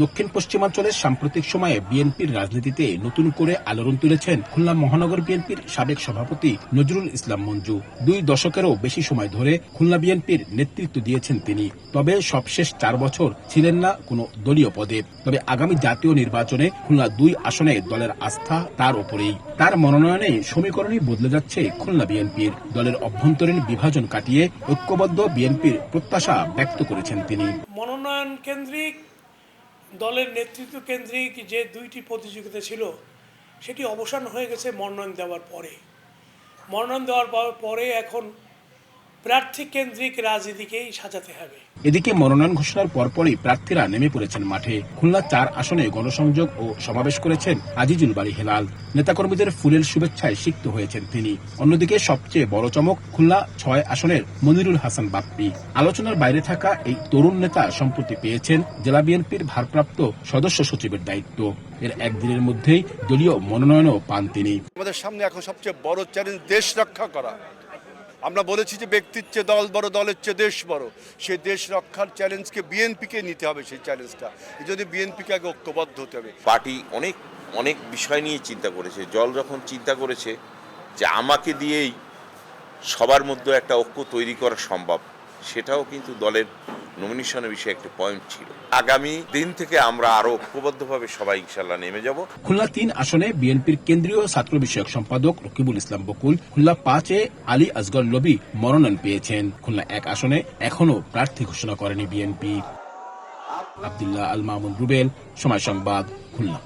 দক্ষিণ পশ্চিমাঞ্চলের সাম্প্রতিক সময়ে বিএনপির রাজনীতিতে নতুন করে আলোড়ন তুলেছেন খুলনা মহানগর বিএনপির সাবেক সভাপতি নজরুল ইসলাম মঞ্জু। দুই দশকেরও বেশি সময় ধরে খুলনা বিএনপির নেতৃত্ব দিয়েছেন তিনি। তবে সবশেষ চার বছর ছিলেন না কোনো দলীয় পদে। তবে আগামী জাতীয় নির্বাচনে খুলনা দুই আসনে দলের আস্থা তার উপরেই তার মনোনয়নে সমীকরণই বদলে যাচ্ছে খুলনা বিএনপির। দলের অভ্যন্তরীণ বিভাজন কাটিয়ে ঐক্যবদ্ধ বিএনপির প্রত্যাশা ব্যক্ত করেছেন তিনি। মনোনয়ন কেন্দ্রিক দলের নেতৃত্ব কেন্দ্রিক যে দুইটি প্রতিযোগিতা ছিল, সেটি অবসান হয়ে গেছে মনোনয়ন দেওয়ার পরে। মনোনয়ন দেওয়ার পর- এখন প্রার্থী কেন্দ্রিক রাজনীতিকেই সাজাতে হবে। এদিকে মনোনয়ন ঘোষণার পরপরই প্রার্থীরা নেমে পড়েছেন মাঠে। খুলনা চার আসনে গণসংযোগ ও সমাবেশ করেছেন আজিজুল বাড়ি হেলাল। নেতাকর্মীদের ফুলের শুভেচ্ছায় সিক্ত হয়েছেন তিনি। অন্যদিকে সবচেয়ে বড় চমক খুলনা ছয় আসনের মনিরুল হাসান বাপ্পি। আলোচনার বাইরে থাকা এই তরুণ নেতা সম্প্রতি পেয়েছেন জেলা বিএনপির ভারপ্রাপ্ত সদস্য সচিবের দায়িত্ব। এর একদিনের মধ্যেই দলীয় মনোনয়নও পান তিনি। আমাদের সামনে এখন সবচেয়ে বড় চ্যালেঞ্জ দেশ রক্ষা করা। আমরা বলেছি যে ব্যক্তির চেয়ে দল বড়, দলের চেয়ে দেশ বড়। সেই দেশ রক্ষার চ্যালেঞ্জকে বিএনপিকে নিতে হবে সেই চ্যালেঞ্জটা এই জন্য বিএনপিকে আগে ঐক্যবদ্ধ হতে হবে। পার্টি অনেক অনেক বিষয় নিয়ে চিন্তা করেছে। জল যখন চিন্তা করেছে যে আমাকে দিয়েই সবার মধ্যে একটা ঐক্য তৈরি করা সম্ভব, সেটাও কিন্তু দলের নমিনেশনের বিষয়ে একটি পয়েন্ট ছিল। আগামী দিন থেকে আমরা আরও ঐক্যবদ্ধভাবে সবাই ইনশাল্লাহ নেমে যাব। খুলনা তিন আসনে বিএনপির কেন্দ্রীয় ছাত্র বিষয়ক সম্পাদক রকিবুল ইসলাম বকুল, খুলনা পাঁচে আলী আজগর লবি মনোনয়ন পেয়েছেন। খুলনা এক আসনে এখনও প্রার্থী ঘোষণা করেনি বিএনপি। আবদুল্লাহ আল মামুন রুবেল, সময় সংবাদ, খুলনা।